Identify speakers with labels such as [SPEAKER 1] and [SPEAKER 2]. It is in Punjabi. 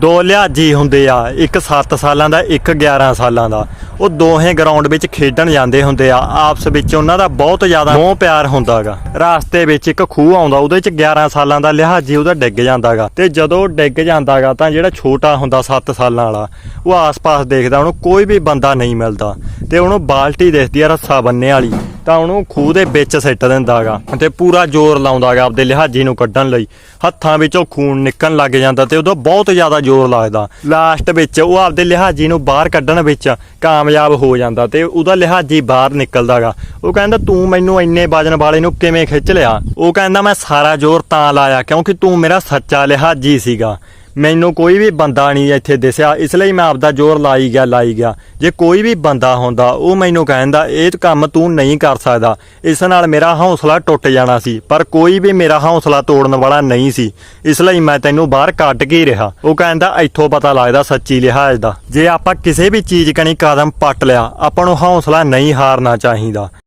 [SPEAKER 1] ਦੋ ਲਿਹਾਜੀ ਹੁੰਦੇ ਆ, ਇੱਕ 7 ਸਾਲਾਂ ਦਾ, ਇੱਕ 11 ਸਾਲਾਂ ਦਾ। ਉਹ ਦੋਹੇ ਗਰਾਊਂਡ ਵਿੱਚ ਖੇਡਣ ਜਾਂਦੇ ਹੁੰਦੇ ਆ। ਆਪਸ ਵਿੱਚ ਉਹਨਾਂ ਦਾ ਬਹੁਤ ਜ਼ਿਆਦਾ ਮੋਹ ਪਿਆਰ ਹੁੰਦਾਗਾ। ਰਾਸਤੇ ਵਿੱਚ ਇੱਕ ਖੂਹ ਆਉਂਦਾ, ਉਹਦੇ ਵਿੱਚ 11 ਸਾਲਾਂ ਦਾ ਲਿਹਾਜੀ ਉਹਦਾ ਡਿੱਗ ਜਾਂਦਾਗਾ। ਤੇ ਜਦੋਂ ਉਹ ਡਿੱਗ ਜਾਂਦਾਗਾ ਤਾਂ ਜਿਹੜਾ ਛੋਟਾ ਹੁੰਦਾ 7 ਸਾਲਾਂ ਵਾਲਾ, ਉਹ ਆਸ-ਪਾਸ ਦੇਖਦਾ, ਉਹਨੂੰ ਕੋਈ ਵੀ ਬੰਦਾ ਨਹੀਂ ਮਿਲਦਾ। ਤੇ ਉਹਨੂੰ ਬਾਲਟੀ ਦਿਖਦੀ ਆ ਰੱਸਾ ਬੰਨੇ ਵਾਲੀ। ਤਾਂ ਉਹਨੂੰ ਖੂਹ ਦੇ ਵਿੱਚ ਸਿੱਟ ਦਿੰਦਾਗਾ ਤੇ ਪੂਰਾ ਜ਼ੋਰ ਲਾਉਂਦਾਗਾ ਆਪਦੇ ਲਿਹਾਜੀ ਨੂੰ ਕੱਢਣ ਲਈ। ਹੱਥਾਂ ਵਿੱਚੋਂ ਖੂਨ ਨਿਕਲਣ ਲੱਗ ਜਾਂਦਾ ਤੇ ਉਦੋਂ ਬਹੁਤ ਜ਼ਿਆਦਾ ਜ਼ੋਰ ਲੱਗਦਾ। ਲਾਸਟ ਵਿੱਚ ਉਹ ਆਪਦੇ ਲਿਹਾਜੀ ਨੂੰ ਬਾਹਰ ਕੱਢਣ ਵਿੱਚ ਕਾਮਯਾਬ ਹੋ ਜਾਂਦਾ ਤੇ ਉਹਦਾ ਲਿਹਾਜੀ ਬਾਹਰ ਨਿਕਲਦਾਗਾ। ਉਹ ਕਹਿੰਦਾ, ਤੂੰ ਮੈਨੂੰ ਇੰਨੇ ਵਜਨ ਵਾਲੇ ਨੂੰ ਕਿਵੇਂ ਖਿੱਚ ਲਿਆ? ਉਹ ਕਹਿੰਦਾ, ਮੈਂ ਸਾਰਾ ਜ਼ੋਰ ਤਾਂ ਲਾਇਆ ਕਿਉਂਕਿ ਤੂੰ ਮੇਰਾ ਸੱਚਾ ਲਿਹਾਜੀ ਸੀਗਾ। ਮੈਨੂੰ ਕੋਈ ਵੀ ਬੰਦਾ ਨਹੀਂ ਇੱਥੇ ਦਿਸਿਆ, ਇਸ ਲਈ ਮੈਂ ਆਪਦਾ ਜ਼ੋਰ ਲਾਈ ਗਿਆ ਲਾਈ ਗਿਆ। ਜੇ ਕੋਈ ਵੀ ਬੰਦਾ ਹੁੰਦਾ, ਉਹ ਮੈਨੂੰ ਕਹਿੰਦਾ, ਇਹ ਕੰਮ ਤੂੰ ਨਹੀਂ ਕਰ ਸਕਦਾ। ਇਸ ਨਾਲ ਮੇਰਾ ਹੌਸਲਾ ਟੁੱਟ ਜਾਣਾ ਸੀ, ਪਰ ਕੋਈ ਵੀ ਮੇਰਾ ਹੌਸਲਾ ਤੋੜਨ ਵਾਲਾ ਨਹੀਂ ਸੀ। ਇਸ ਲਈ ਮੈਂ ਤੈਨੂੰ ਬਾਹਰ ਕੱਢ ਕੇ ਹੀ ਰਿਹਾ। ਉਹ ਕਹਿੰਦਾ, ਇੱਥੋਂ ਪਤਾ ਲੱਗਦਾ ਸੱਚੀ ਲਿਹਾਜ਼ ਦਾ। ਜੇ ਆਪਾਂ ਕਿਸੇ ਵੀ ਚੀਜ਼ ਕਣੀ ਕਦਮ ਪੱਟ ਲਿਆ, ਆਪਾਂ ਨੂੰ ਹੌਸਲਾ ਨਹੀਂ ਹਾਰਨਾ ਚਾਹੀਦਾ।